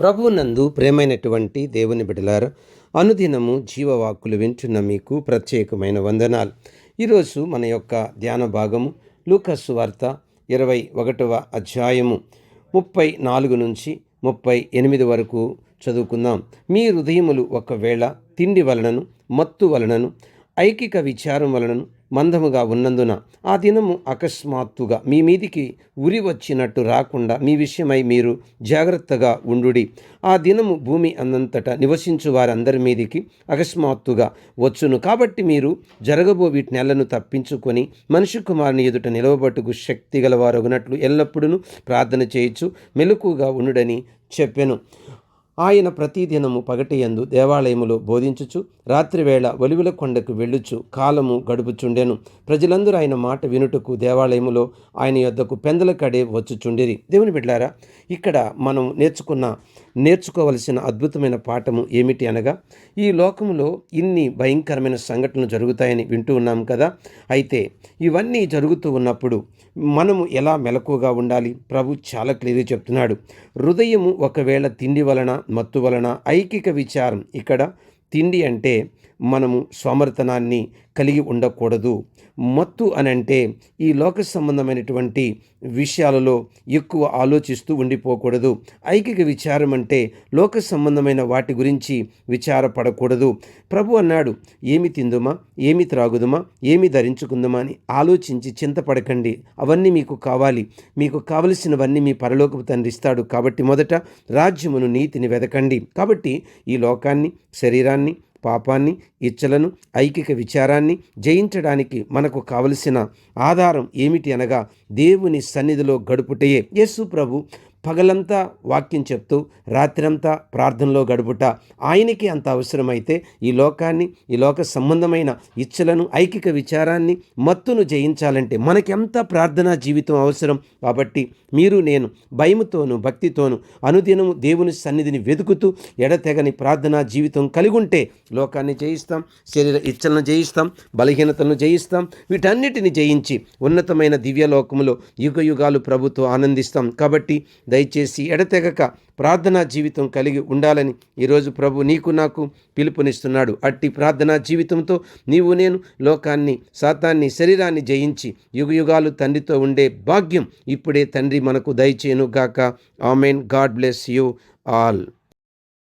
ప్రభువునందు ప్రేమైనటువంటి దేవుని బిడలారు అనుదినము జీవవాక్కులు వింటున్న మీకు ప్రత్యేకమైన వందనాలు. ఈరోజు మన యొక్క ధ్యాన భాగము లూకస్సు వార్త ఇరవై ఒకటవ అధ్యాయము ముప్పై నాలుగు నుంచి ముప్పై ఎనిమిది వరకు చదువుకుందాం. మీ హృదయములు ఒకవేళ తిండి వలనను మత్తు వలనను ఐకిక విచారం వలనను మందముగా ఉన్నందున ఆ దినము అకస్మాత్తుగా మీ మీదికి ఉరి వచ్చినట్టు రాకుండా మీ విషయమై మీరు జాగ్రత్తగా ఉండుడి. ఆ దినము భూమి అన్నంతట నివసించు వారందరి మీదికి అకస్మాత్తుగా వచ్చును. కాబట్టి మీరు జరగబో వీటి నెలను తప్పించుకొని మనిషి కుమారుని ఎదుట నిలవబట్టుకు శక్తి గలవారొగినట్లు ఎల్లప్పుడూ ప్రార్థన చేయొచ్చు మెలకుగా ఉండుడని చెప్పెను. ఆయన ప్రతిదినము పగటియందు దేవాలయములో బోధించుచు రాత్రివేళ ఒలివుల కొండకు వెళ్ళుచు కాలము గడుపుచుండెను. ప్రజలందరూ ఆయన మాట వినుటకు దేవాలయములో ఆయన యొద్దకు పెందల కడే వచ్చుచుండిరి. దేవుని బిడ్డారా ఇక్కడ మనం నేర్చుకున్న నేర్చుకోవలసిన అద్భుతమైన పాఠము ఏమిటి అనగా ఈ లోకములో ఇన్ని భయంకరమైన సంఘటనలు జరుగుతాయని వింటూ ఉన్నాం కదా. అయితే ఇవన్నీ జరుగుతూ ఉన్నప్పుడు మనము ఎలా మెలకుగా ఉండాలి? ప్రభు చాలా క్లియర్గా చెప్తున్నాడు. హృదయము ఒకవేళ తిండి వలన మత్తు వలన ఐకిక విచారం. ఇక్కడ తిండి అంటే మనము సోమర్తనాన్ని కలిగి ఉండకూడదు. మత్తు అని అంటే ఈ లోక సంబంధమైనటువంటి విషయాలలో ఎక్కువ ఆలోచిస్తూ ఉండిపోకూడదు. ఐకిక విచారం అంటే లోక సంబంధమైన వాటి గురించి విచారపడకూడదు. ప్రభు అన్నాడు ఏమి తిందుమా? ఏమి త్రాగుదుమా? ఏమి ధరించుకుందుమా? అని ఆలోచించి చింతపడకండి. అవన్నీ మీకు కావాలి. మీకు కావలసినవన్నీ మీ పరలోకపు తండ్రి ఇస్తాడు కాబట్టి మొదట రాజ్యమును నీతిని వెదకండి. కాబట్టి ఈ లోకాన్ని శరీరాన్ని పాపాన్ని ఇచ్చలను ఐకిక విచారాన్ని జయించడానికి మనకు కావలసిన ఆధారం ఏమిటి అనగా దేవుని సన్నిధిలో గడుపుటయే. యేసు ప్రభు పగలంతా వాక్యం చెప్తూ రాత్రంతా ప్రార్థనలో గడుపుట ఆయనకి అంత అవసరమైతే ఈ లోకాన్ని ఈ లోక సంబంధమైన ఇచ్చలను ఐకిక విచారాన్ని మత్తును జయించాలంటే మనకెంత ప్రార్థనా జీవితం అవసరం? కాబట్టి మీరు నేను భయముతోను భక్తితోను అనుదినము దేవుని సన్నిధిని వెతుకుతూ ఎడతెగని ప్రార్థనా జీవితం కలిగి ఉంటే లోకాన్ని జయిస్తాం శరీర ఇచ్చలను జయిస్తాం బలహీనతలను జయిస్తాం వీటన్నిటిని జయించి ఉన్నతమైన దివ్యలోకములో యుగ యుగాలు ఆనందిస్తాం. కాబట్టి దయచేసి ఎడతెగక ప్రార్థనా జీవితం కలిగి ఉండాలని ఈరోజు ప్రభు నీకు నాకు పిలుపునిస్తున్నాడు. అట్టి ప్రార్థనా జీవితంతో నీవు నేను లోకాన్ని సాతాన్ని శరీరాన్ని జయించి యుగయుగాలు తండ్రితో ఉండే భాగ్యం ఇప్పుడే తండ్రి మనకు దయచేయను గాక amen. God bless you all.